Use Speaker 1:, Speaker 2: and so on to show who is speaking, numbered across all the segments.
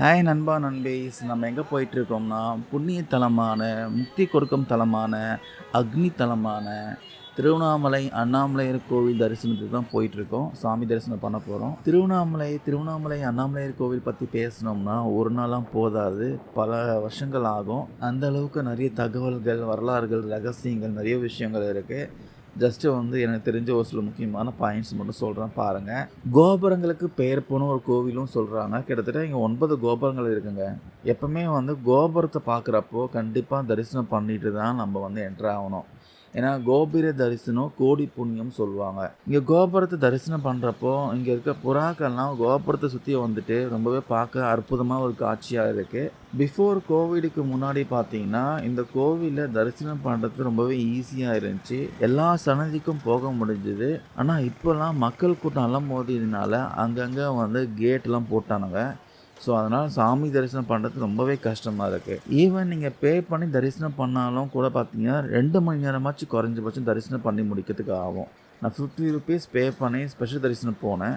Speaker 1: Hi நண்பா நண்பேஸ் நம்ம எங்கே போயிட்டுருக்கோம்னா புண்ணிய தலமான முக்தி கொடுக்கும் தலமான அக்னி தலமான திருவண்ணாமலை அண்ணாமலையார் கோவில் தரிசனத்துக்கு தான் போயிட்டுருக்கோம். சாமி தரிசனம் பண்ண போகிறோம் திருவண்ணாமலை திருவண்ணாமலை அண்ணாமலையார் கோவில் பற்றி பேசினோம்னா ஒரு நாளாம் போதாது. பல வருஷங்கள் ஆகும். அந்த அளவுக்கு நிறைய தகவல்கள் வரலாறுகள் ரகசியங்கள் நிறைய விஷயங்கள் இருக்குது ஜஸ்ட்டு வந்து எனக்கு தெரிஞ்ச ஒரு சில முக்கியமான பாயிண்ட்ஸ் மட்டும் சொல்கிறேன் பாருங்கள் கோபுரங்களுக்கு பெயர் போன ஒரு கோவிலும் சொல்கிறாங்க கிட்டத்தட்ட இங்கே ஒன்பது கோபுரங்கள் இருக்குங்க. எப்பவுமே வந்து கோபுரத்தை பார்க்குறப்போ கண்டிப்பாக தரிசனம் பண்ணிட்டு தான் நம்ம வந்து என்ட்ரு ஆகணும். ஏன்னா கோபுர தரிசனம் கோடி புண்ணியம் சொல்லுவாங்க. இங்கே கோபுரத்தை தரிசனம் பண்ணுறப்போ இங்கே இருக்க புறாக்கள்லாம் கோபுரத்தை சுற்றி வந்துட்டு ரொம்பவே பார்க்க அற்புதமாக ஒரு காட்சியாக இருக்குது பிஃபோர் கோவிடுக்கு முன்னாடி பார்த்தீங்கன்னா இந்த கோவிலில் தரிசனம் பண்ணுறது ரொம்பவே ஈஸியாக இருந்துச்சு. எல்லா சன்னதிக்கும் போக முடிஞ்சுது. ஆனால் இப்போல்லாம் மக்கள் கூட்டம் அலம் மோதினால அங்கங்கே வந்து கேட்லாம் போட்டானுங்க. ஸோ அதனால் சாமி தரிசனம் பண்ணுறது ரொம்பவே கஷ்டமாக இருக்குது ஈவன் நீங்கள் பே பண்ணி தரிசனம் பண்ணாலும் கூட பார்த்தீங்கன்னா ரெண்டு மணி நேரமாச்சும் குறைஞ்சபட்சம் தரிசனம் பண்ணி முடிக்கிறதுக்கு ஆகும். நான் ஃபிஃப்டி ருபீஸ் பே பண்ணி ஸ்பெஷல் தரிசனம் போனேன்.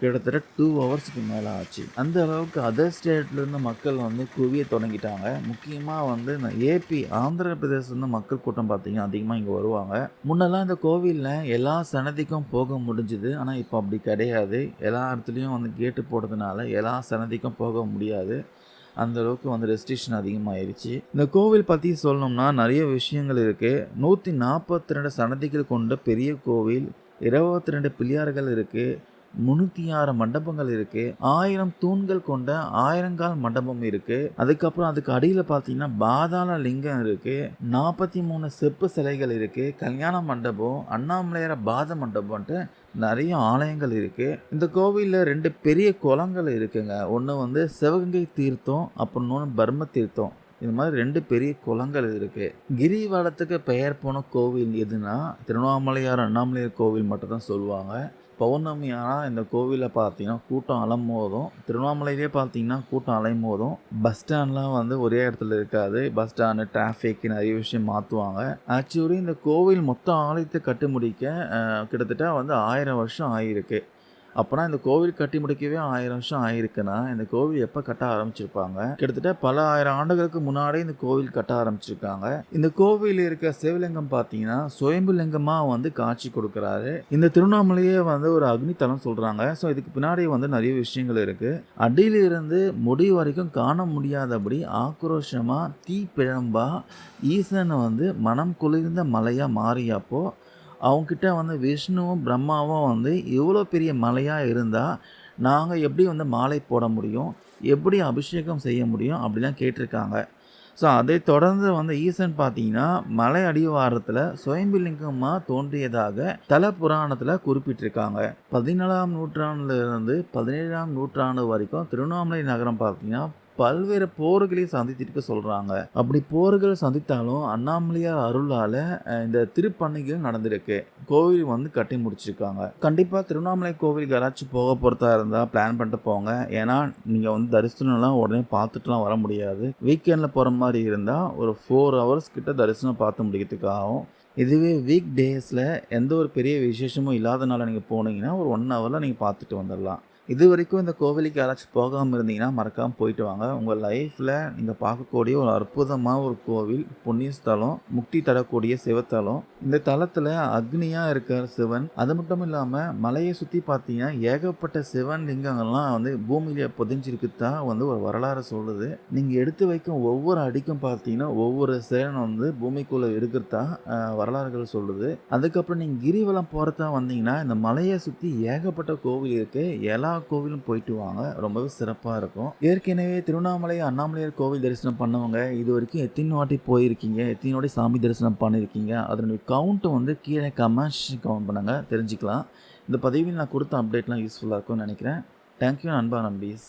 Speaker 1: கிட்டத்தட்ட டூ ஹவர்ஸ்க்கு மேலே ஆச்சு. அந்த அளவுக்கு அதர் ஸ்டேட்லேருந்து மக்கள் வந்து குவிய தொடங்கிட்டாங்க. முக்கியமாக வந்து இந்த ஏபி ஆந்திர பிரதேசத்துலேருந்து மக்கள் கூட்டம் பார்த்தீங்கன்னா அதிகமாக இங்கே வருவாங்க. முன்னெல்லாம் இந்த கோவிலில் எல்லா சன்னதிக்கும் போக முடிஞ்சுது. ஆனால் இப்போ அப்படி கிடையாது. எல்லா இடத்துலையும் வந்து கேட்டு போடுறதுனால எல்லா சன்னதிக்கும் போக முடியாது. அந்த அளவுக்கு வந்து ரெஸ்ட்ரிக்ஷன் அதிகமாகிருச்சு இந்த கோவில் பற்றி சொல்லணும்னா நிறைய விஷயங்கள் இருக்குது நூற்றி நாற்பத்தி ரெண்டு சன்னதிகள் கொண்ட பெரிய கோவில் இருபத்தி ரெண்டு பிள்ளையார்கள் இருக்குது முந்நூற்றி ஆறு மண்டபங்கள் இருக்குது ஆயிரம் தூண்கள் கொண்ட ஆயிரங்கால் மண்டபம் இருக்குது அதுக்கப்புறம் அதுக்கு அடியில் பார்த்தீங்கன்னா பாதாள லிங்கம் இருக்குது நாற்பத்தி மூணு செப்பு சிலைகள் இருக்குது கல்யாண மண்டபம் அண்ணாமலையார பாத மண்டபம்ன்ட்டு நிறைய ஆலயங்கள் இருக்குது இந்த கோவிலில் ரெண்டு பெரிய குளங்கள் இருக்குங்க. ஒன்று வந்து சிவகங்கை தீர்த்தம் அப்புறம் இன்னொன்று பர்ம தீர்த்தம். இந்த மாதிரி ரெண்டு பெரிய குளங்கள் இருக்குது கிரிவலத்துக்கு பெயர் போன கோவில் எதுனா திருவண்ணாமலையார் அண்ணாமலையார் கோவில் மட்டும் தான் சொல்லுவாங்க. பௌர்ணமி ஆனால் இந்த கோவிலில் பார்த்தீங்கன்னா கூட்டம் அலமோதும் திருவண்ணாமலையிலே பார்த்தீங்கன்னா கூட்டம் அலைமோதும் பஸ் ஸ்டாண்ட்லாம் வந்து ஒரே இடத்துல இருக்காது. பஸ் ஸ்டாண்டு டிராஃபிக் நிறைய விஷயம் மாற்றுவாங்க ஆக்சுவலி இந்த கோவில் மொத்த ஆலயத்தை கட்டு முடிக்க கிட்டத்தட்ட வந்து ஆயிரம் வருஷம் ஆகியிருக்கு அப்போனா இந்த கோவில் கட்டி முடிக்கவே ஆயிரம் வருஷம் ஆயிருக்குன்னா இந்த கோவில் எப்போ கட்ட ஆரம்பிச்சிருப்பாங்க? கிட்டத்தட்ட பல ஆயிரம் ஆண்டுகளுக்கு முன்னாடி இந்த கோவில் கட்ட ஆரம்பிச்சிருக்காங்க. இந்த கோவில் இருக்க சிவலிங்கம் பார்த்தீங்கன்னா சுயம்பு லிங்கமாக வந்து காட்சி கொடுக்குறாரு. இந்த திருவண்ணாமலையே வந்து ஒரு அக்னித்தலம் சொல்கிறாங்க ஸோ இதுக்கு பின்னாடி வந்து நிறைய விஷயங்கள் இருக்குது அடியிலிருந்து முடி வரைக்கும் காண முடியாதபடி ஆக்ரோஷமாக தீ பிழம்பா ஈசனை வந்து மனம் குளிர்ந்த மலையாக மாறியப்போ அவங்கக்கிட்ட வந்து விஷ்ணுவும் பிரம்மாவும் வந்து இவ்வளோ பெரிய மலையாக இருந்தால் நாங்கள் எப்படி வந்து மாலை போட முடியும்? எப்படி அபிஷேகம் செய்ய முடியும்? அப்படிலாம் கேட்டிருக்காங்க. ஸோ அதை தொடர்ந்து வந்து ஈசன் பார்த்தீங்கன்னா மலை அடிவாரத்தில் சுயம்பிலிங்கமாக தோன்றியதாக தல புராணத்தில் குறிப்பிட்டிருக்காங்க. பதினேழாம் நூற்றாண்டுலேருந்து பதினேழாம் நூற்றாண்டு வரைக்கும் திருவண்ணாமலை நகரம் பார்த்தீங்கன்னா பல்வேறு போர்களை சந்தித்திருக்க சொல்கிறாங்க அப்படி போர்கள் சந்தித்தாலும் அண்ணாமலையார் அருளால் இந்த திருப்பணிகள் நடந்திருக்கு. கோவில் வந்து கட்டி முடிச்சிருக்காங்க. கண்டிப்பாக திருவண்ணாமலை கோவிலுக்கு யாராச்சும் போக போகிறதா இருந்தால் பிளான் பண்ணிட்டு போங்க. ஏன்னா நீங்கள் வந்து தரிசனம்லாம் உடனே பார்த்துட்டுலாம் வர முடியாது. வீக்கெண்டில் போகிற மாதிரி இருந்தால் ஒரு ஃபோர் ஹவர்ஸ் கிட்ட தரிசனம் பார்த்து முடிக்கிறதுக்காகவும் இதுவே வீக் டேஸில் எந்த ஒரு பெரிய விசேஷமும் இல்லாதனால நீங்கள் போனீங்கன்னா ஒரு ஒன் ஹவரில் நீங்கள் பார்த்துட்டு வந்துடலாம் இது வரைக்கும் இந்த கோவிலுக்கு யாராச்சும் போகாமல் இருந்தீங்கன்னா மறக்காமல் போயிட்டு வாங்க. உங்கள் லைஃப்பில் நீங்கள் பார்க்கக்கூடிய ஒரு அற்புதமான ஒரு கோவில் புண்ணிய ஸ்தலம் முக்தி தரக்கூடிய சிவத்தலம். இந்த தலத்தில் அக்னியாக இருக்கிற சிவன் அது மட்டும் இல்லாமல் மலையை சுற்றி பார்த்தீங்கன்னா ஏகப்பட்ட சிவன் லிங்கங்கள்லாம் வந்து பூமியில தான் வந்து ஒரு வரலாறு சொல்லுது. நீங்கள் எடுத்து வைக்கும் ஒவ்வொரு அடிக்கும் பார்த்தீங்கன்னா ஒவ்வொரு சிவன் வந்து பூமிக்குள்ளே இருக்கிறதா வரலாறுகள் சொல்லுது. அதுக்கப்புறம் நீங்கள் கிரிவலம் போகிறதா வந்தீங்கன்னா இந்த மலையை சுற்றி ஏகப்பட்ட கோவில் இருக்குது எல்லா கோவிலும் போயிட்டு வாங்க. ரொம்பவே சிறப்பாக இருக்கும். ஏற்கனவே திருவண்ணாமலை அண்ணாமலையார் கோவில் தரிசனம் பண்ணவங்க இது வரைக்கும் எத்தனை வாட்டி போயிருக்கீங்க? எத்தனை வாட்டி சாமி தரிசனம் பண்ணியிருக்கீங்க அதனுடைய கவுண்ட்டை வந்து கீழே கமெண்ட்ஸ் கவுண்ட் பண்ணுங்கள் தெரிஞ்சுக்கலாம். இந்த பதிவில் நான் கொடுத்த அப்டேட்லாம் யூஸ்ஃபுல்லாக இருக்கும்னு நினைக்கிறேன். தேங்க்யூ அன்பா நம்பீஸ்.